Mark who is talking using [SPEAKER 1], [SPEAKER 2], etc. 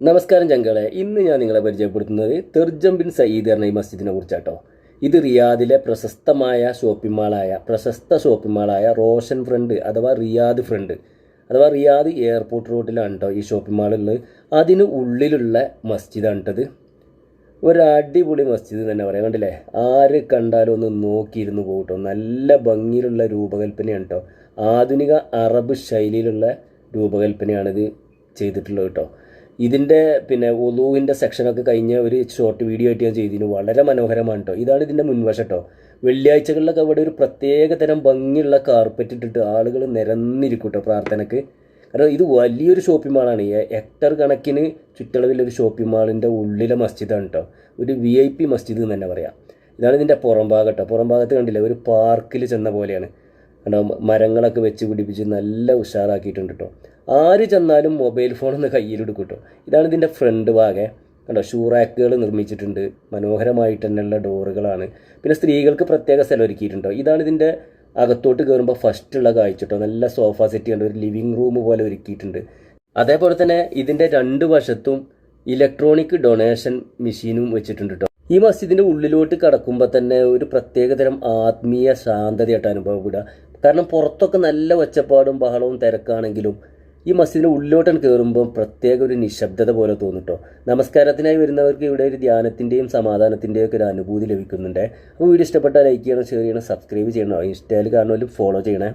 [SPEAKER 1] നമസ്കാരം ചങ്കളെ ഇന്ന് ഞാൻ നിങ്ങളെ പരിചയപ്പെടുത്തുന്നത് തെർജം ബിൻ സയ്യിദ് എന്ന ഈ മസ്ജിദിനെ കുറിച്ചാട്ടോ. ഇത് റിയാദിലെ പ്രശസ്തമായ ഷോപ്പിംഗ് മാളായ പ്രശസ്ത ഷോപ്പിംഗ് മാളായ റോഷൻ ഫ്രണ്ട് അഥവാ റിയാദ് ഫ്രണ്ട് അഥവാ റിയാദ് എയർപോർട്ട് റോഡിലാണ് കേട്ടോ ഈ ഷോപ്പിംഗ് മാളുള്ളത് അതിന് ഉള്ളിലുള്ള മസ്ജിദാണ് കേട്ടത് ഒരു അടിപൊളി മസ്ജിദ് തന്നെ പറയാം. കണ്ടില്ലേ? ആര് കണ്ടാലും ഒന്ന് നോക്കിയിരുന്നു പോകട്ടോ നല്ല ഭംഗിയിലുള്ള രൂപകൽപ്പനയാണ് കേട്ടോ ആധുനിക അറബ് ശൈലിയിലുള്ള രൂപകൽപ്പനയാണിത് ചെയ്തിട്ടുള്ളത് കേട്ടോ ഇതിന്റെ പിന്നെ ഒലൂവിന്റെ സെക്ഷനൊക്കെ കഴിഞ്ഞ ഒരു ഷോർട്ട് വീഡിയോ ആയിട്ട് ഞാൻ ചെയ്തിരുന്നു. വളരെ മനോഹരമാണ് കേട്ടോ ഇതാണ് ഇതിന്റെ മുൻവശം കേട്ടോ വെള്ളിയാഴ്ചകളിലൊക്കെ അവിടെ ഒരു പ്രത്യേക തരം ഭംഗിയുള്ള കാർപ്പറ്റ് ഇട്ടിട്ട് ആളുകൾ നിരന്നിരിക്കും കേട്ടോ പ്രാർത്ഥനയ്ക്ക് കാരണം ഇത് വലിയൊരു ഷോപ്പിംഗ് മാളാണ് ഹെക്ടർ കണക്കിന് ചുറ്റളവിലൊരു ഷോപ്പിംഗ് മാളിന്റെ ഉള്ളിലെ മസ്ജിദാണ് കേട്ടോ ഒരു വി ഐ പി മസ്ജിദ് എന്ന് തന്നെ പറയാം. ഇതാണ് ഇതിന്റെ പുറം ഭാഗം കേട്ടോ പുറം ഭാഗത്ത് കണ്ടില്ല? ഒരു പാർക്കിൽ ചെന്ന പോലെയാണ്. കണ്ടോ? മരങ്ങളൊക്കെ വെച്ച് പിടിപ്പിച്ച് നല്ല ഉഷാറാക്കിയിട്ടുണ്ട് കേട്ടോ ആര് ചെന്നാലും മൊബൈൽ ഫോൺ ഒന്ന് കേട്ടോ ഇതാണ് ഇതിന്റെ ഫ്രണ്ട് ഭാഗം. കണ്ടോ? ഷൂ റാക്കുകൾ നിർമ്മിച്ചിട്ടുണ്ട്. മനോഹരമായിട്ട് തന്നെയുള്ള ഡോറുകളാണ് പിന്നെ സ്ത്രീകൾക്ക് പ്രത്യേക സ്ഥലം ഒരുക്കിയിട്ടുണ്ടോ. ഇതാണ് ഇതിന്റെ അകത്തോട്ട് കയറുമ്പോൾ ഫസ്റ്റ് ഉള്ള കാഴ്ച കേട്ടോ. നല്ല സോഫ സെറ്റ് കണ്ടോ ഒരു ലിവിങ് റൂം പോലെ ഒരുക്കിയിട്ടുണ്ട്. അതേപോലെ തന്നെ ഇതിന്റെ രണ്ട് വശത്തും ഇലക്ട്രോണിക് ഡൊണേഷൻ മെഷീനും വെച്ചിട്ടുണ്ട് കേട്ടോ. ഈ മസ്ജിദിന്റെ ഉള്ളിലോട്ട് കടക്കുമ്പോൾ തന്നെ ഒരു പ്രത്യേകതരം ആത്മീയ ശാന്തതയായിട്ട് അനുഭവപ്പെടുക. കാരണം പുറത്തൊക്കെ നല്ല ഒച്ചപ്പാടും ബഹളവും തിരക്കാണെങ്കിലും ഈ മസ്ജിദിന്റെ ഉള്ളിലോട്ടാണ് കയറുമ്പോൾ പ്രത്യേക ഒരു നിശബ്ദത പോലെ തോന്നിട്ടോ. നമസ്കാരത്തിനായി വരുന്നവർക്ക് ഇവിടെ ഒരു ധ്യാനത്തിന്റെയും സമാധാനത്തിന്റെയും ഒക്കെ ഒരു അനുഭൂതി ലഭിക്കുന്നുണ്ട്. അപ്പോൾ വീഡിയോ ഇഷ്ടപ്പെട്ടാൽ ലൈക്ക് ചെയ്യണം ഷെയർ ചെയ്യണം സബ്സ്ക്രൈബ് ചെയ്യണം. ഇൻസ്റ്റയിൽ കാണുമല്ലോ ഫോളോ ചെയ്യണേ.